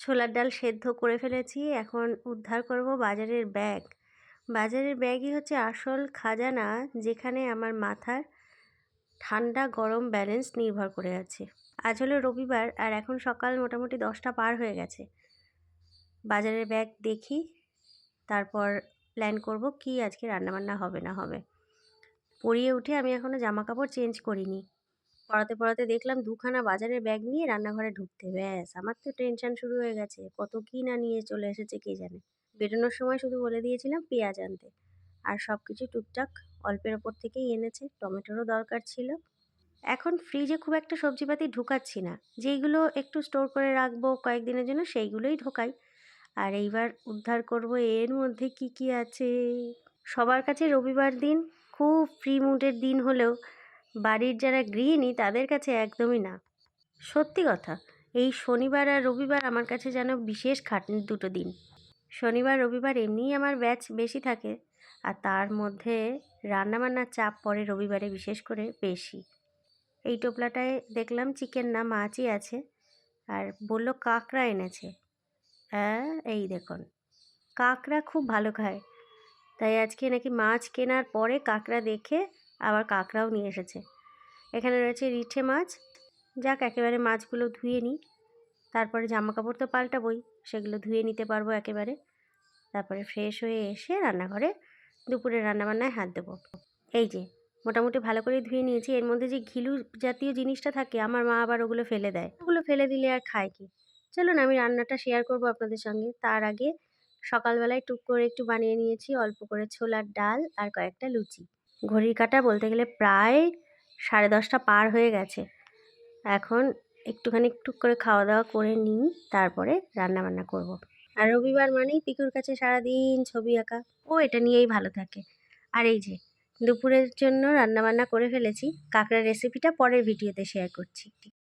ছোলার ডাল সেদ্ধ করে ফেলেছি, এখন উদ্ধার করব বাজারের ব্যাগ। বাজারের ব্যাগই হচ্ছে আসল খাজানা, যেখানে আমার মাথার ঠান্ডা গরম ব্যালেন্স নির্ভর করে আছে। আজ হলো রবিবার আর এখন সকাল মোটামুটি দশটা পার হয়ে গেছে। বাজারের ব্যাগ দেখি, তারপর প্ল্যান করব কি আজকে রান্নাবান্না হবে না হবে। পরিয়ে উঠে আমি এখনও জামা কাপড় চেঞ্জ করিনি। পড়াতে পড়াতে দেখলাম দুখানা বাজারের ব্যাগ নিয়ে রান্নাঘরে ঢুকতে। ব্যাস, আমার তো টেনশন শুরু হয়ে গেছে। কত কী না নিয়ে চলে এসেছে কে জানে? বেরোনোর সময় শুধু বলে দিয়েছিলাম পেঁয়াজ আনতে। আর সব কিছু টুকটাক অল্পের ওপর থেকেই এনেছে। টমেটোরও দরকার ছিল। এখন ফ্রিজে খুব একটা সবজিপাতি ঢুকাচ্ছি না। যেইগুলো একটু স্টোর করে রাখব কয়েকদিনের জন্য সেইগুলোই ঢোকাই। আর এইবার উদ্ধার করব এর মধ্যে কি কি আছে? সবার কাছে রবিবার দিন, খুব ফ্রি মুডের দিন হলেও বাড়ির যারা গৃহিণী, তাদের কাছে একদমই না। সত্যি কথা, এই শনিবার আর রবিবার আমার কাছে যেন বিশেষ খাটনির দুটো দিন। শনিবার, রবিবার এমনিই আমার ব্যাচ বেশি থাকে, আর তার মধ্যে রান্নাবান্নার চাপ পড়ে রবিবারে বিশেষ করে বেশি। এই টোপলাটায় দেখলাম চিকেন না, মাছই আছে, আর বলল কাঁকড়া এনেছে। হ্যাঁ এই দেখুন, কাঁকড়া খুব ভালো খায়। তাই আজকে নাকি মাছ কেনার পরে কাঁকড়া দেখে আবার কাঁকড়াও নিয়ে এসেছে। এখানে রয়েছে রিঠে মাছ। যাক, একেবারে মাছগুলো ধুয়ে নিই। তারপরে জামা কাপড় তো পাল্টাবই, সেগুলো ধুয়ে নিতে পারব একেবারে। তারপরে ফ্রেশ হয়ে এসে রান্নাঘরে দুপুরে রান্নাবান্নায় হাত দেবো। এই যে, মোটামুটি ভালো করে ধুয়ে নিয়েছি। এর মধ্যে যে ঘিলু জাতীয় জিনিসটা থাকে, আমার মা আবার ওগুলো ফেলে দেয়। ওগুলো ফেলে দিলে আর খায় কি? চলুন, আমি রান্নাটা শেয়ার করব আপনাদের সঙ্গে। তার আগে সকালবেলায় টুক করে একটু বানিয়ে নিয়েছি, অল্প করে ছোলার ডাল আর কয়েকটা লুচি। ঘড়ির কাটা বলতে গেলে প্রায় সাড়ে দশটা পার হয়ে গেছে। এখন একটুখানি একটু করে খাওয়া দাওয়া করে নিই, তারপরে রান্না বান্না করব। আর রবিবার মানেই পিকুর কাছে সারাদিন ছবি আঁকা। ও এটা নিয়েই ভালো থাকে। আর এই যে, দুপুরের জন্য রান্নাবান্না করে ফেলেছি। কাঁকড়ার রেসিপিটা পরের ভিডিওতে শেয়ার করছি।